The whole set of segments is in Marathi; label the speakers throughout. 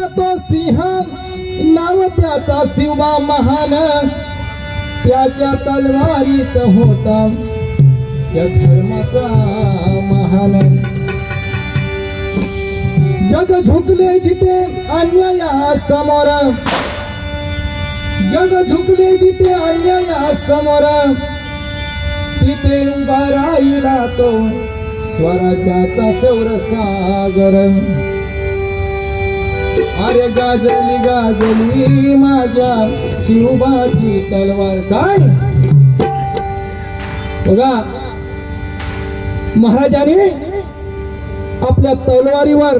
Speaker 1: तो सिंह नाव त्याचा शिवा महान. त्याच्या तलवारीत होता. त्या धर्माचा महान. जग झुकले जिथे अन्याया समोर जग झुकले जिथे अन्याया समोर तिथे उभा राहिला तो स्वराज्याचा शौर सागर अरे गाजली गाजली माझ्या शिवबाची तलवार. काय? बघा महाराजाने आपल्या तलवारीवर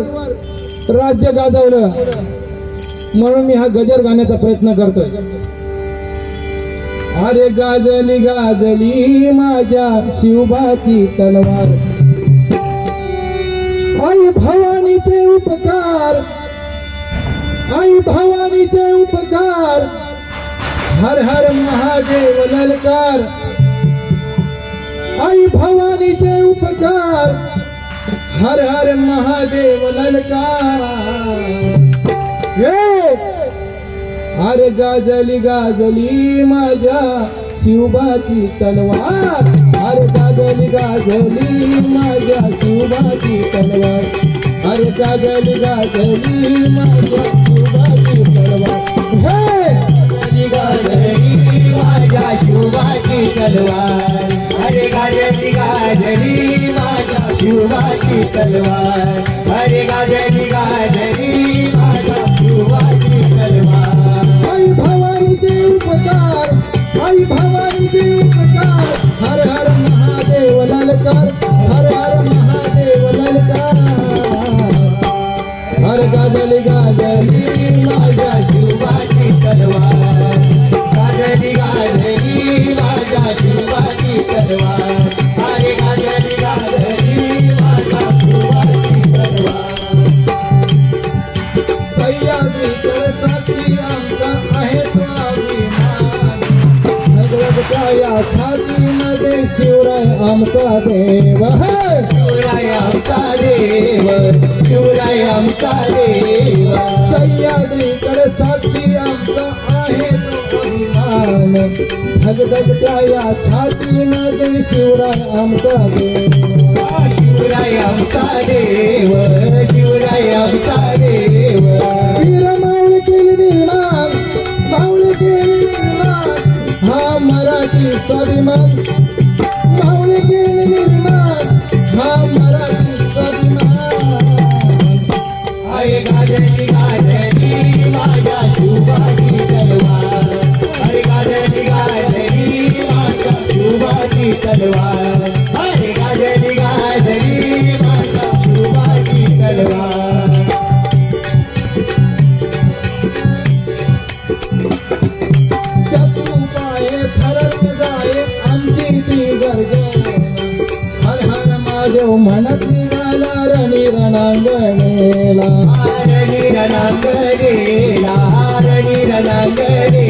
Speaker 1: राज्य गाजवलं. म्हणून मी हा गजर गाण्याचा प्रयत्न करतोय. अरे गाजली गाजली माझ्या शिवबाची तलवार. आई भवानीचे उपकार आई भवानीचे उपकार. हर हर महादेव ललकार. आई भवानीचे उपकार. हर हर महादेव ललकार. ये. अरे गाजली गाजली माझ्या शिवबाची तलवार. अरे गाजली गाजली माझ्या शिवबाची तलवार. अरे गाजली गाजली माझ्या शिवबाची तलवार हे
Speaker 2: गाजली गाजली माझ्या शिवबाची तलवार अरे गाजली गाजली माझ्या शिवबाची तलवार अरे गाजली गाजली माझ्या शिवबाची तलवार
Speaker 1: आई भवानीचे उपकार आई भवानीचे उपकार हर हर महादेव ललकार हर हर गाजली
Speaker 2: माझ्या शिवबाची तलवार. गाजली गाजली माझ्या शिवबाची तलवार.
Speaker 1: छातीमध्ये शिवराय आमचा देव
Speaker 2: शिवराय आमचा देव शिवराय आमचा देव.
Speaker 1: सह्याद्रीकडे साक्षी आमचा आहे अभिमान. धगधगत्या या छातीमध्ये शिवराय आमचा देव.
Speaker 2: शिवराय आमचा देव तलवार अरे गाजली माझ्या तलवार
Speaker 1: शत्रू पाये जाये आमची ती हर हर म्हणत निघाला रणी रणांगणेला
Speaker 2: हारणी रणांगणेला हारणी रणांगणेला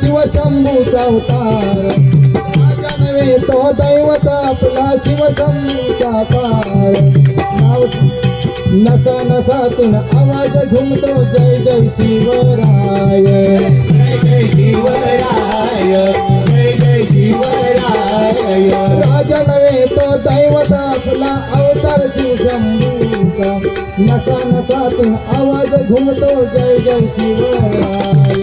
Speaker 1: शिवशंभूचा अवतार राजा नव्हे तो दैवत आपला शिवशंभूचा पार. नाव नसा नसातून आवाज घुमतो जय जय शिवराय.
Speaker 2: जय जय शिवराय जय जय शिवराय.
Speaker 1: राजा नव्हे तो दैवत आपला अवतार शिवशंभूचा नसा नसातून आवाज घुमतो जय जय शिवराय.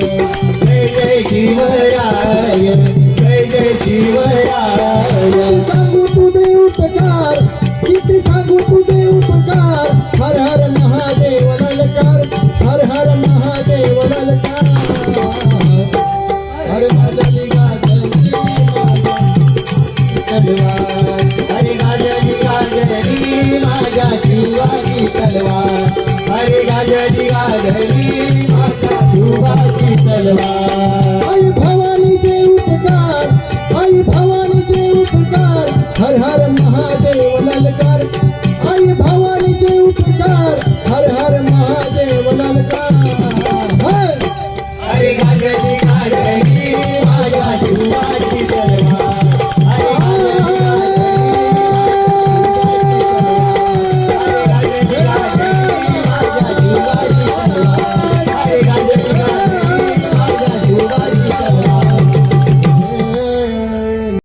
Speaker 1: तलवार अरे गाजरी गाजरी माझ्या शिवाची तलवार
Speaker 2: अरे गाजरी गाजरी माझ्या तलवार